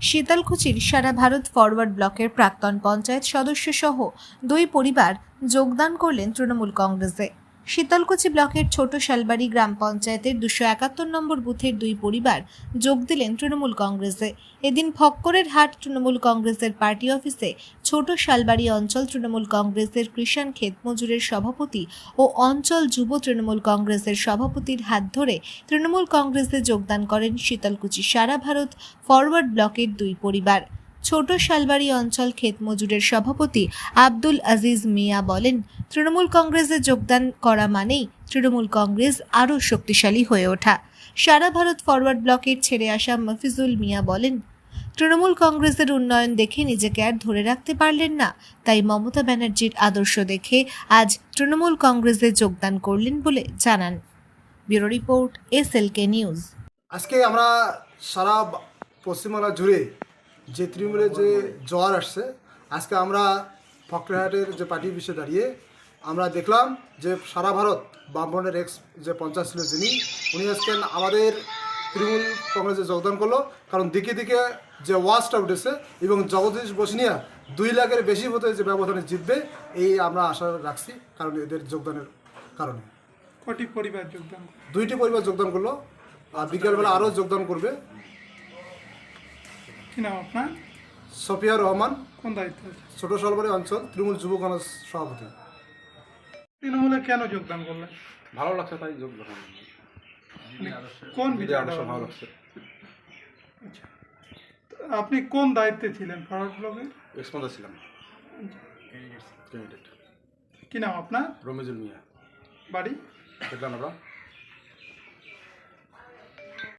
শীতলকুচির সারা Bharat forward ব্লকের প্রাক্তন পঞ্চায়েত সদস্য সহ দুই পরিবার যোগদান করলেন তৃণমূল কংগ্রেসে। শীতলকুচি ব্লকের ছোট শালবাড়ি গ্রাম পঞ্চায়েতের দুশো একাত্তর নম্বর বুথের দুই পরিবার যোগ দিলেন তৃণমূল কংগ্রেসে। এদিন ফক্করের হাট তৃণমূল কংগ্রেসের পার্টি অফিসে ছোট শালবাড়ি অঞ্চল তৃণমূল কংগ্রেসের কৃষাণ ক্ষেত মজুরের সভাপতি ও অঞ্চল যুব তৃণমূল কংগ্রেসের সভাপতির হাত ধরে তৃণমূল কংগ্রেসে যোগদান করেন শীতলকুচি সারা ভারত ফরওয়ার্ড ব্লকের দুই পরিবার। ছোট শালবাড়ি অঞ্চল ক্ষেত মজুরের সভাপতি আব্দুল আজিজ মিয়া বলেন, তৃণমূল কংগ্রেসে যোগদান করা মানেই তৃণমূল কংগ্রেস আরও শক্তিশালী হয়ে ওঠা। সারা ভারত ফরওয়ার্ড ব্লকের ছেড়ে আসা মফিজুল মিয়া বলেন, তৃণমূল কংগ্রেসের উন্নয়ন দেখে নিজেকে আর ধরে রাখতে পারলেন না। তাই মমতা ব্যানার্জির আদর্শ দেখে আজ তৃণমূল কংগ্রেসে যোগদান করলেন বলে জানান। Bureau report, S L K news. আজকে আমরা সারা পশ্চিমবাংলা জুড়ে যে তৃণমূলের যে জোয়ার আসছে আজকে আমরা ফকরাহাটের যে পার্টি বিষয়ে দাঁড়িয়ে আমরা দেখলাম যে সারা ভারত বামফ্রন্টের এক্স যে পঞ্চায়েত ছিল যিনি উনি আজকে আমাদের তৃণমূল কংগ্রেসে যোগদান করল। কারণ দিকে দিকে যে ওয়াজটা উঠেছে এবং জগদীশ বসনিয়া দুই লাখের বেশি ভোটে যে ব্যবধানে জিতবে এই আমরা আশা রাখছি কারণ এদের যোগদানের কারণে। কটি পরিবার যোগদান দুইটি পরিবার যোগদান করল আর বিকেলবেলা আরও যোগদান করবে। কি নাম আপনার? সফিয়া রহমান। কোন দায়িত্ব ছোট সলবাড়ি অঞ্চল তৃণমূল যুব কংগ্রেস সভাপতি। তৃণমূলে কেন যোগদান করলেন? ভালো লাগছে তাই যোগ গ্রহণ মানে কোন বিজয় ভালো লাগছে? আচ্ছা। আপনি কোন দায়িত্বে ছিলেন ফরওয়ার্ড ব্লকের? এক্সপন্সা ছিলাম। ক্যান্ডিডেট কি নাম আপনার? রমিজুল মিয়া। বাড়ি? আমরা